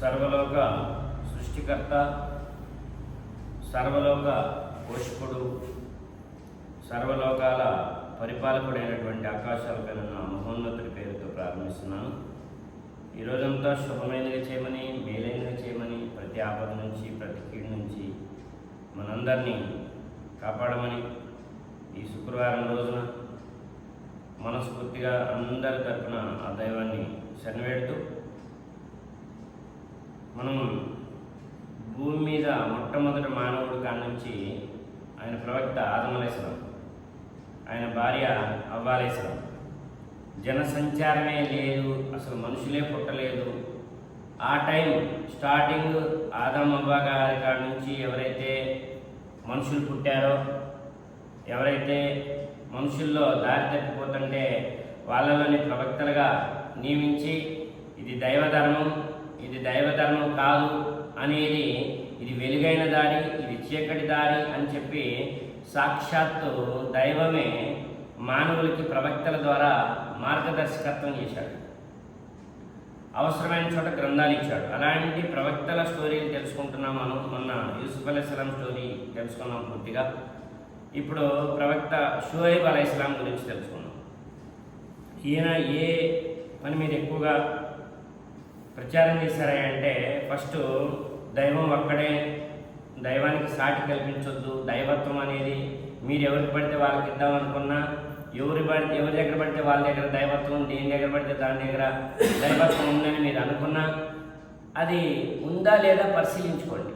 సర్వలోక సృష్టికర్త సర్వలోక పోషకుడు సర్వలోకాల పరిపాలకుడైనటువంటి ఆకాశాలపై నా మహోన్నతుడి పేరుతో ప్రారంభిస్తున్నాను ఈ రోజంతా శుభమైనది చేయమని మేలైనది చేయమని ప్రతి ఆపద నుంచి ప్రతి కీడు నుంచి మనందరినీ కాపాడమని ఈ శుక్రవారం రోజున మనస్ఫూర్తిగా అందరి తరఫున ఆ దైవాన్ని శనివేడుతూ మనం భూమి మీద మొట్టమొదటి మానవుడు కానుంచి ఆయన ప్రవక్త ఆదమలేశ్వరం ఆయన భార్య అవ్వాలేశ్వరం జనసంచారమే లేదు అసలు మనుషులే పుట్టలేదు. ఆ టైం స్టార్టింగ్ ఆదం అవ్వ గారి కాడ నుంచి ఎవరైతే మనుషులు పుట్టారో ఎవరైతే మనుషుల్లో దారి తప్పిపోతుంటే వాళ్ళలోని ప్రవక్తలుగా నియమించి ఇది దైవధర్మం ఇది దైవధర్మం కాదు అనేది ఇది వెలుగైన దారి ఇది చీకటి దారి అని చెప్పి సాక్షాత్తు దైవమే మానవులకి ప్రవక్తల ద్వారా మార్గదర్శకత్వం చేశాడు. అవసరమైన చోట గ్రంథాలు ఇచ్చాడు. అలాంటి ప్రవక్తల స్టోరీలు తెలుసుకుంటున్నాం మనం. మొన్న యూసుఫ్ అలైస్లాం స్టోరీ తెలుసుకున్నాం పూర్తిగా. ఇప్పుడు ప్రవక్త షుహైబ్ అలైస్లాం గురించి తెలుసుకున్నాం ఈయన ఏ పని మీద ఎక్కువగా ప్రచారం చేశారా అంటే ఫస్ట్ దైవం ఒక్కడే దైవానికి సాటి కల్పించొద్దు. దైవత్వం అనేది మీరు ఎవరికి పడితే వాళ్ళకి ఇద్దాం అనుకున్నా ఎవరి పడితే ఎవరి దగ్గర పడితే వాళ్ళ దగ్గర దైవత్వం దేని దగ్గర పడితే దాని దగ్గర దైవత్వం ఉందని మీరు అనుకున్నా అది ఉందా లేదా పరిశీలించుకోండి.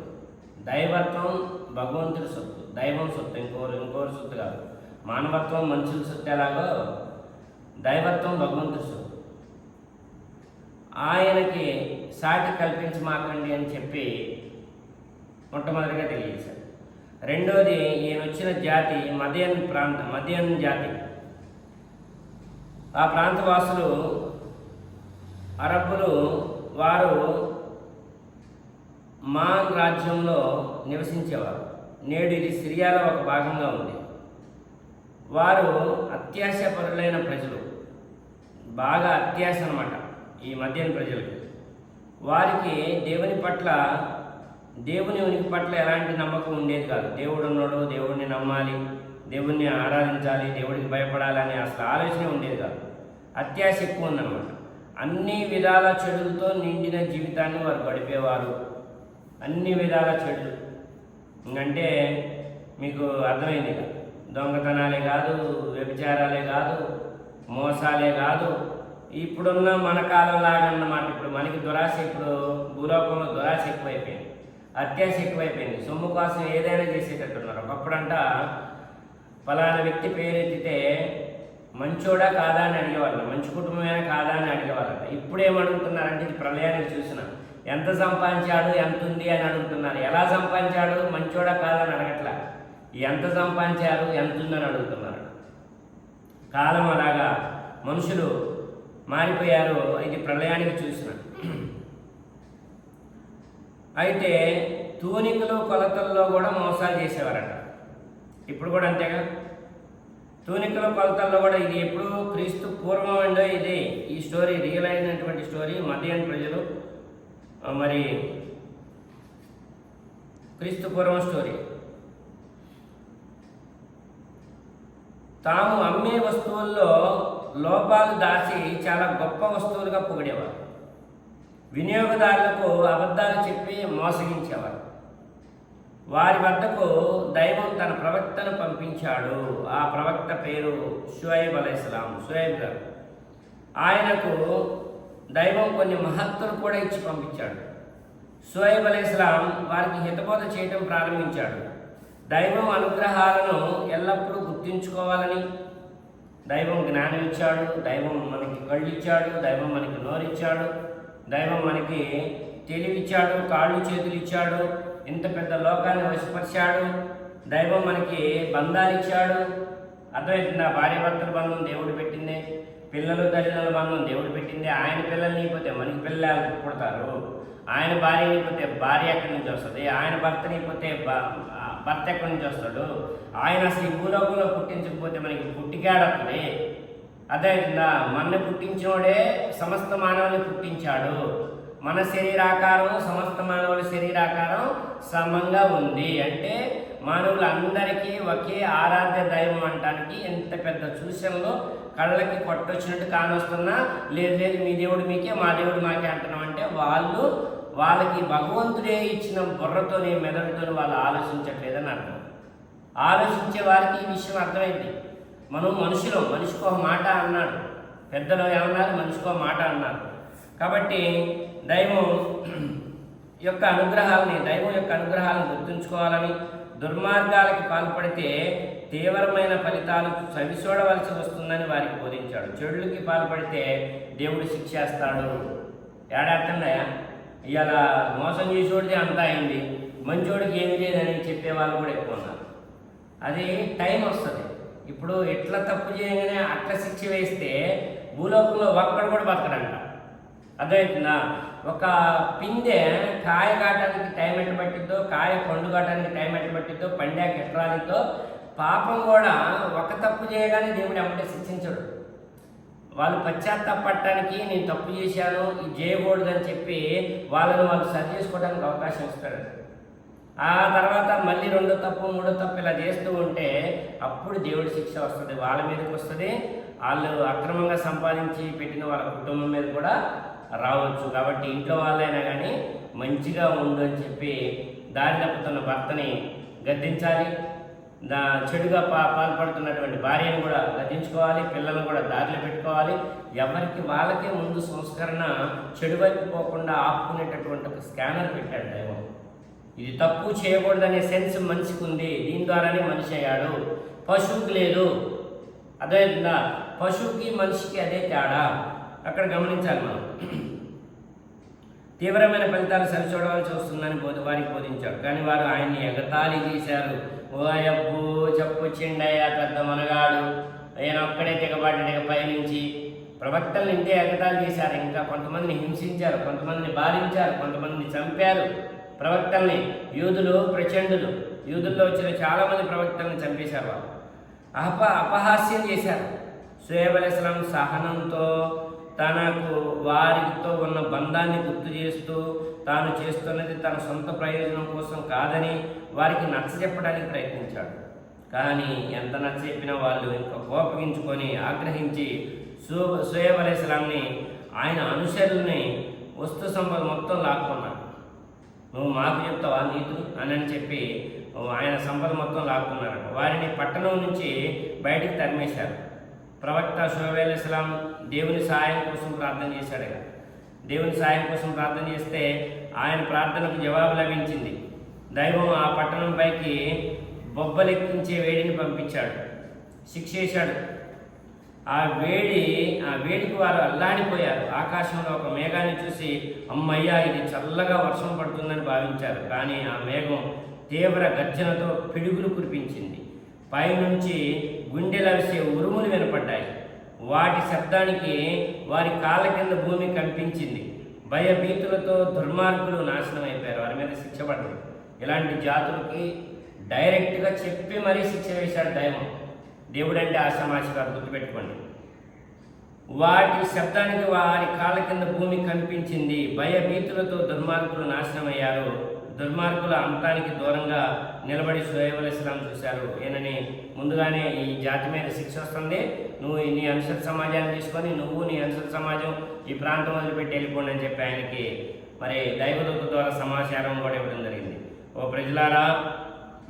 దైవత్వం భగవంతుడి సొత్తు. దైవం సొత్తు ఇంకోరు ఇంకోరు సొత్తు కాదు. మానవత్వం మనుషుల సొత్తు ఎలాగో దైవత్వం భగవంతుడి సొత్తు. ఆయనకి సాటి కల్పించమాకండి అని చెప్పి మొట్టమొదటిగా తెలియజేశారు రెండోది ఈయన వచ్చిన జాతి మదయన్ ప్రాంతం మదయన్ జాతి. ఆ ప్రాంత వాసులు అరబ్బులు వారు మాన్ రాజ్యంలో నివసించేవారు. నేడు ఇది సిరియాలో ఒక భాగంగా ఉంది. వారు అత్యాశపరులైన ప్రజలు. బాగా అత్యాశ అనమాట ఈ మధ్యన ప్రజలకు. వారికి దేవుని పట్ల దేవుని ఉనికి పట్ల ఎలాంటి నమ్మకం ఉండేది కాదు. దేవుడు ఉన్నాడు దేవుడిని నమ్మాలి దేవుణ్ణి ఆరాధించాలి దేవుడికి భయపడాలి అనే అసలు ఆలోచన ఉండేది కాదు. అత్యాశ ఎక్కువ ఉందన్నమాట. అన్ని విధాల చెడులతో నిండిన జీవితాన్ని వారు గడిపేవారు. అన్ని విధాల చెడులు. ఇంకంటే మీకు అర్థమైంది కదా. దొంగతనాలే కాదు వ్యభిచారాలే కాదు మోసాలే కాదు ఇప్పుడున్న మన కాలం లాగా అన్నమాట. ఇప్పుడు మనకి దురాశ ఇప్పుడు భూలోకంలో దురాశ ఎక్కువైపోయింది. అత్యాశ ఎక్కువైపోయింది. సొమ్ము కోసం ఏదైనా చేసేటట్టున్నారు. ఒకప్పుడంట ఫలానా వ్యక్తి పేరెత్తితే మంచోడా కాదా అని అడిగేవాళ్ళు. మంచి కుటుంబమేనా కాదా అని అడిగేవాళ్ళట ఇప్పుడు ఏమడుగుతున్నారంటే ఇది ప్రళయానికి చూసిన ఎంత సంపాదించాడు ఎంత ఉంది అని అడుగుతున్నారు. ఎలా సంపాదించాడు మంచోడా కాదా అని అడగట్లా. ఎంత సంపాదించారు ఎంత ఉందని అడుగుతున్నారు. కాలం అలాగా మనుషులు మారిపోయారు ఇది ప్రళయానికి చూసిన. అయితే తూనికలు కొలతల్లో కూడా మోసాలు చేసేవారట. ఇప్పుడు కూడా అంతేగా తూనికల కొలతల్లో కూడా ఇది ఎప్పుడు క్రీస్తు పూర్వం అండో ఇది ఈ స్టోరీ రియల్ అయినటువంటి స్టోరీ మధ్యాహ్న ప్రజలు మరి క్రీస్తు పూర్వం స్టోరీ. తాము అమ్మే వస్తువుల్లో లోపాలు దాచి చాలా గొప్ప వస్తువులుగా పొగిడేవారు. వినియోగదారులకు అబద్ధాలు చెప్పి మోసగించేవారు. వారి వద్దకు దైవం తన ప్రవక్తను పంపించాడు. ఆ ప్రవక్త పేరు షుయబ్ అలైస్లాం షుయబ్ గారు. ఆయనకు దైవం కొన్ని మహత్తులు కూడా ఇచ్చి పంపించాడు. షుయబ్ అలైస్లాం వారికి హితబోధ చేయడం ప్రారంభించాడు. దైవం అనుగ్రహాలను ఎల్లప్పుడూ గుర్తుంచుకోవాలని దైవం జ్ఞానం ఇచ్చాడు దైవం మనకి కళ్ళు ఇచ్చాడు దైవం మనకి నోరిచ్చాడు దైవం మనకి తెలివిచ్చాడు కాళ్ళు చేతులు ఇచ్చాడు ఇంత పెద్ద లోకాన్ని వశపరిచాడు దైవం మనకి బంధాలు ఇచ్చాడు అర్థమవుతుందా భార్య భర్తల బంధం దేవుడు పెట్టిందే పిల్లలు తల్లిదండ్రుల బంధం దేవుడు పెట్టిందే ఆయన పిల్లలు నీపోతే మనకి పిల్లలు పుడతారు? ఆయన భార్య నీపోతే భార్య ఎక్కడి నుంచి వస్తుంది? ఆయన భర్త నీపోతే భర్త ఎక్కడి నుంచి వస్తాడు? ఆయన అసలు ఈ భూలోకంలో పుట్టించకపోతే మనకి పుట్టికాడవుతుంది అదేవిధంగా మన పుట్టించినోడే సమస్త మానవుని పుట్టించాడు. మన శరీరాకారం సమస్త మానవుల శరీరాకారం సమంగా ఉంది. అంటే మానవులందరికీ ఒకే ఆరాధ్య దైవం అంటానికి ఎంత పెద్ద సూచనలో కళ్ళకి కొట్టొచ్చినట్టు కానొస్తున్నా లేదు లేదు మీ దేవుడు మీకే మా దేవుడు మాకే అంటున్నాం అంటే వాళ్ళు వాళ్ళకి భగవంతుడే ఇచ్చిన బుర్రతోని మెదడుతో వాళ్ళు ఆలోచించట్లేదని అర్థం. ఆలోచించే వారికి ఈ విషయం అర్థమైంది. మనం మనుషులు మనిషికో మాట అన్నాడు. పెద్దలు ఏమన్నారు? మనిషికో మాట అన్నారు. కాబట్టి దైవం యొక్క అనుగ్రహాలని దైవం యొక్క అనుగ్రహాలను గుర్తుంచుకోవాలని దుర్మార్గాలకి పాల్పడితే తీవ్రమైన ఫలితాలు చవిచూడవలసి వస్తుందని వారికి బోధించాడు. చెడులకి పాల్పడితే దేవుడు శిక్షేస్తాడు ఏడాడుతున్నాయా ఇవాళ మోసం చేసేవాడిది అంతా అయింది. మంచోడికి ఏం లేదని చెప్పే వాళ్ళు కూడా ఎక్కువ ఉన్నారు. అది టైం వస్తుంది. ఇప్పుడు ఎట్లా తప్పు చేయగానే అట్లా శిక్ష వేస్తే భూలోకంలో ఒక్కడు కూడా బతకడంట. అర్థమవుతుందా ఒక పిందె కాయ కాయటానికి టైం ఎట్ట పట్టిద్దో కాయ పండు కాయటానికి టైం ఎట్ట పట్టిద్దో పండాక ఎట్రాలిద్దో పాపం కూడా ఒక తప్పు చేయగానే దేవుడు ఎమ్మటే శిక్షించడు. వాళ్ళు పశ్చాత్తాపడటానికి నేను తప్పు చేశాను ఇది చేయకూడదని చెప్పి వాళ్ళని వాళ్ళు సరి చేసుకోవడానికి అవకాశం ఇస్తాడు. ఆ తర్వాత మళ్ళీ రెండో తప్పు మూడో తప్పు ఇలా చేస్తూ ఉంటే అప్పుడు దేవుడి శిక్ష వస్తుంది వాళ్ళ మీదకి వస్తుంది. వాళ్ళు అక్రమంగా సంపాదించి పెట్టిన వాళ్ళ కుటుంబం మీద కూడా రావచ్చు. కాబట్టి ఇంట్లో వాళ్ళైనా కానీ మంచిగా ఉండు అని చెప్పి దారి తప్పుతున్న భర్తని గద్దించాలి. చెడుగా పా పాల్పడుతున్నటువంటి భార్యను కూడా గద్దించుకోవాలి పిల్లలను కూడా దారిలో పెట్టుకోవాలి. ఎవరికి వాళ్ళకే ముందు సంస్కరణ చెడు వైపు పోకుండా ఆపుకునేటటువంటి ఒక స్కానర్ పెట్టాడు దైవం. ఇది తప్పు చేయకూడదనే సెన్స్ మనిషికి ఉంది. దీని ద్వారానే మనిషి అయ్యాడు. పశువుకి లేదు. అదే పశువుకి మనిషికి అదే తేడా. అక్కడ గమనించాలి మనం. తీవ్రమైన ఫలితాలు సరిచూడవలసి వస్తుందని బోధ వారికి బోధించాడు. కానీ వారు ఆయన్ని ఎగతాళి చేశారు. ఓ అబ్బు చెప్పు చిండయ్య పెద్ద మనగాడు. ఆయన ఒక్కడే తెగబాటాడు పైనుంచి ప్రవక్తలను ఇంతే ఎగతాళి చేశారు. ఇంకా కొంతమందిని హింసించారు కొంతమందిని బాధించారు కొంతమందిని చంపారు ప్రవక్తల్ని. యూదులు ప్రచండులు. యూదుల్లో వచ్చిన చాలామంది ప్రవక్తల్ని చంపేశారు వాళ్ళు. అప అపహాస్యం చేశారు. సుయేబ్ అలైస్లాం సహనంతో తనకు వారితో ఉన్న బంధాన్ని గుర్తు చేస్తూ తాను చేస్తున్నది తన సొంత ప్రయోజనం కోసం కాదని వారికి నచ్చ చెప్పడానికి ప్రయత్నించాడు. కానీ ఎంత నచ్చ చెప్పినా వాళ్ళు ఇంకా కోపగించుకొని ఆగ్రహించి సు సుయేబ్ అలైస్లాంని ఆయన అనుచరుల్ని వస్తు సంపద మొత్తం లాక్కున్నారు. నువ్వు మాకు చెప్తావా నీతు అని అని చెప్పి ఆయన సంపద మొత్తం లాక్కున్నారు వారిని పట్టణం నుంచి బయటికి తరిమేశారు. ప్రవక్త షోవేల్ ఇస్లాం దేవుని సాయం కోసం ప్రార్థన చేశాడు దేవుని సాయం కోసం ప్రార్థన చేస్తే ఆయన ప్రార్థనకు జవాబు లభించింది. దైవం ఆ పట్టణం పైకి బొబ్బలెక్కించే వేడిని పంపించాడు. శిక్షేశాడు ఆ వేడి ఆ వేడికి వారు అల్లాడిపోయారు. ఆకాశంలో ఒక మేఘాన్ని చూసి అమ్మయ్యా ఇది చల్లగా వర్షం పడుతుందని భావించారు. కానీ ఆ మేఘం తీవ్ర గర్జనతో పిడుగులు కురిపించింది. పైనుంచి గుండెలవిసే ఉరుములు వినపడ్డాయి. వాటి శబ్దానికి వారి కాళ్ళ కింద భూమి కంపించింది. భయభీతులతో దుర్మార్గులు నాశనం అయిపోయారు. వారి మీద శిక్ష పడ్డది. ఇలాంటి జాతులకి డైరెక్ట్గా చెప్పి మరీ శిక్ష వేశాడు దైవం. దేవుడు అంటే ఆశామాషి కాదు గుర్తుపెట్టుకోండి. వాటి శబ్దానికి వారి కాళ్ళ కింద భూమి కనిపించింది భయభీతులతో దుర్మార్గులు నాశనమయ్యారు దుర్మార్గుల అంతానికి దూరంగా నిలబడి సుహైబుల్ ఇస్లాం చూశారు. ఈయనని ముందుగానే ఈ జాతి మీద శిక్ష వస్తుంది. నువ్వు నీ అనుసర సమాజాన్ని తీసుకొని నువ్వు నీ అనుసర సమాజం ఈ ప్రాంతం వదిలిపెట్టి వెళ్ళిపోండి అని చెప్పి ఆయనకి మరి దైవదూత ద్వారా సమాచారం కూడా ఇవ్వడం జరిగింది. ఓ ప్రజలారా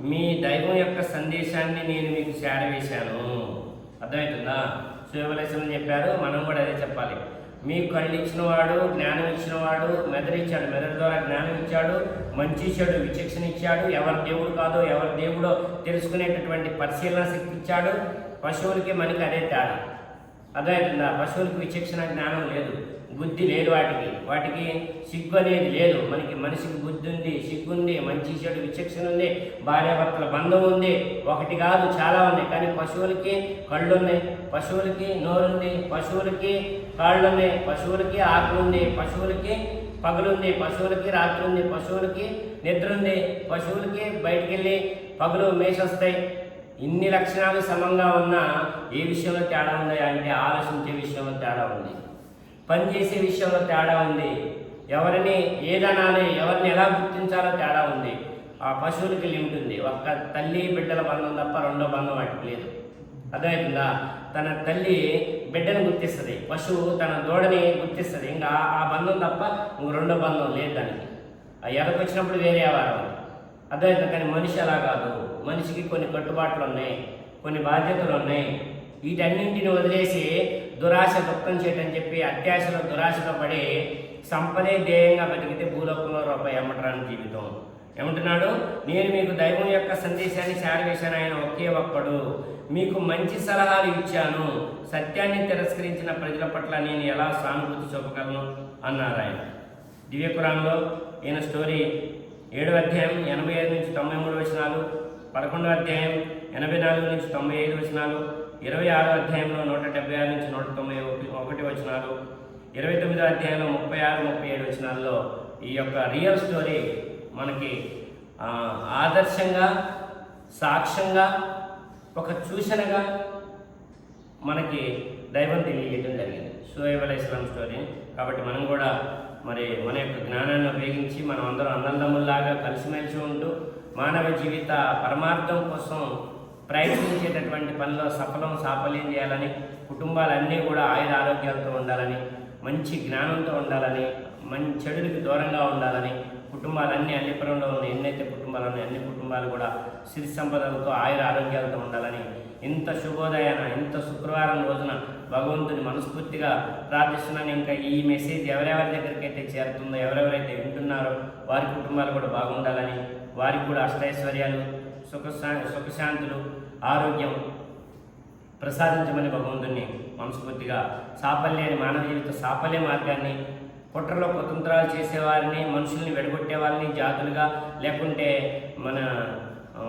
మీ దైవం యొక్క సందేశాన్ని నేను మీకు చేరవేశాను. అర్థమవుతుందా? శివలేశ్వరం చెప్పారు. మనం కూడా అదే చెప్పాలి. మీకు కళ్ళు ఇచ్చినవాడు జ్ఞానం ఇచ్చినవాడు మెదడు ఇచ్చాడు మెదడు ద్వారా జ్ఞానం ఇచ్చాడు మంచి చెడు విచక్షణ ఇచ్చాడు. ఎవరి దేవుడు కాదో ఎవరి దేవుడో తెలుసుకునేటటువంటి పరిశీలన శక్తి ఇచ్చాడు. పశువులకి మనకి అదే తేడా. అర్థమవుతుందా పశువులకు విచక్షణ జ్ఞానం లేదు. బుద్ధి లేదు వాటికి. వాటికి సిగ్గు అనేది లేదు. మనకి మనిషికి బుద్ధి ఉంది సిగ్గు ఉంది మంచి చెడు విచక్షణ ఉంది భార్యాభర్తల బంధం ఉంది. ఒకటి కాదు చాలా ఉన్నాయి. కానీ పశువులకి కళ్ళు ఉన్నాయి. పశువులకి నోరుంది. పశువులకి కాళ్ళు ఉన్నాయి పశువులకి ఆకులు ఉంది పశువులకి పగలుంది పశువులకి రాత్రి ఉంది పశువులకి నిద్ర ఉంది పశువులకి బయటికి వెళ్ళి పగలు మేషొస్తాయి ఇన్ని లక్షణాలు సమంగా ఉన్నా ఏ విషయంలో తేడా ఉంది అంటే ఆలోచించే విషయంలో తేడా ఉంది. పనిచేసే విషయంలో తేడా ఉంది. ఎవరిని ఏదనాలి ఎవరిని ఎలా గుర్తించాలో తేడా ఉంది. ఆ పశువులకి ఉంటుంది ఒక్క తల్లి బిడ్డల బంధం తప్ప రెండో బంధం వాటికి లేదు. అర్థమవుతుందా తన తల్లి బిడ్డను గుర్తిస్తుంది. పశువు తన దూడని గుర్తిస్తుంది. ఇంకా ఆ- బంధం తప్ప రెండో బంధం లేదు దానికి. ఆ ఎర్రకు వచ్చినప్పుడు వేరే వ్యవహారం. అర్థమవుతుంది కానీ మనిషి అలా కాదు. మనిషికి కొన్ని కట్టుబాట్లు ఉన్నాయి. కొన్ని బాధ్యతలు ఉన్నాయి. వీటన్నింటిని వదిలేసి దురాశ దుఃఖం చేయటని చెప్పి అత్యాశలో దురాశలో పడి సంపదే ధ్యేయంగా బతికితే భూలోకంలో రూపాయి అమ్మటరాని జీవితం. ఏమంటున్నాడు? నేను మీకు దైవం యొక్క సందేశాన్ని చేరవేశాను ఆయన ఒకే ఒక్కడు. మీకు మంచి సలహాలు ఇచ్చాను. సత్యాన్ని తిరస్కరించిన ప్రజల పట్ల నేను ఎలా సానుభూతి చూపగలను? అన్నారు ఆయన. దివ్యపురాణంలో ఈయన స్టోరీ ఏడవ అధ్యాయం ఎనభై ఐదు నుంచి తొంభై మూడు వచనాలు పదకొండవ అధ్యాయం ఎనభై నాలుగు నుంచి తొంభై ఐదు వచనాలు ఇరవై ఆరో అధ్యాయంలో నూట డెబ్బై ఆరు నుంచి నూట తొంభై ఒకటి ఒకటి వచనాలు ఇరవై తొమ్మిదో అధ్యాయంలో ముప్పై ఆరు ముప్పై ఏడు వచనాల్లో ఈ యొక్క రియల్ స్టోరీ మనకి ఆదర్శంగా సాక్ష్యంగా ఒక సూచనగా మనకి దైవం తెలియజేయడం జరిగింది. షోయబ్ ఇస్లాం స్టోరీ? కాబట్టి మనం కూడా మరి మన యొక్క జ్ఞానాన్ని ఉపయోగించి మనం అందరం అన్నదమ్ముల్లాగా కలిసిమెలిసి ఉంటూ మానవ జీవిత పరమార్థం కోసం ప్రయత్నించేటటువంటి పనిలో సఫలం సాఫల్యం చేయాలని కుటుంబాలన్నీ కూడా ఆయుర ఆరోగ్యాలతో ఉండాలని మంచి జ్ఞానంతో ఉండాలని మంచి చెడులకు దూరంగా ఉండాలని కుటుంబాలన్నీ అన్ని పురంలో ఉన్న ఎన్నైతే కుటుంబాలు ఉన్నాయి అన్ని కుటుంబాలు కూడా సిరి సంపదలతో ఆయుర ఆరోగ్యాలతో ఉండాలని ఇంత శుభోదయాన ఇంత శుక్రవారం రోజున భగవంతుని మనస్ఫూర్తిగా ప్రార్థిస్తున్నాను. ఇంకా ఈ మెసేజ్ ఎవరెవరి దగ్గరికి చేరుతుందో ఎవరెవరైతే వింటున్నారో వారి కుటుంబాలు కూడా బాగుండాలని వారికి కూడా అష్టైశ్వర్యాలు సుఖ సుఖశాంతులు ఆరోగ్యం ప్రసాదించమని భగవంతుని మనస్ఫూర్తిగా సాఫల్యాన్ని మానవ జీవిత సాఫల్య మార్గాన్ని కుట్రలో కుతంత్రాలు చేసేవారిని మనుషుల్ని వెడగొట్టే వాళ్ళని జాతులుగా లేకుంటే మన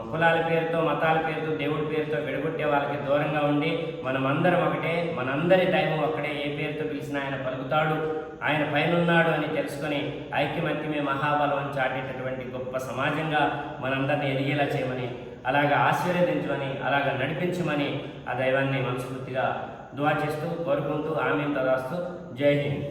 కులాల పేరుతో మతాల పేరుతో దేవుడి పేరుతో విడగొట్టే వాళ్ళకి దూరంగా ఉండి మనమందరం ఒకటే మనందరి దైవం ఒక్కడే ఏ పేరుతో పిలిచినా ఆయన పలుకుతాడు ఆయన పైనున్నాడు అని తెలుసుకొని ఐక్యమత్యమే మహాబలం అని చాటేటటువంటి గొప్ప సమాజంగా మనందరినీ ఎదిగేలా చేయమని అలాగా ఆశీర్వదించమని అలాగా నడిపించమని ఆ దైవాన్ని మనస్ఫూర్తిగా దువా చేస్తూ కోరుకుంటూ ఆమె తదాస్తూ జై హింద్.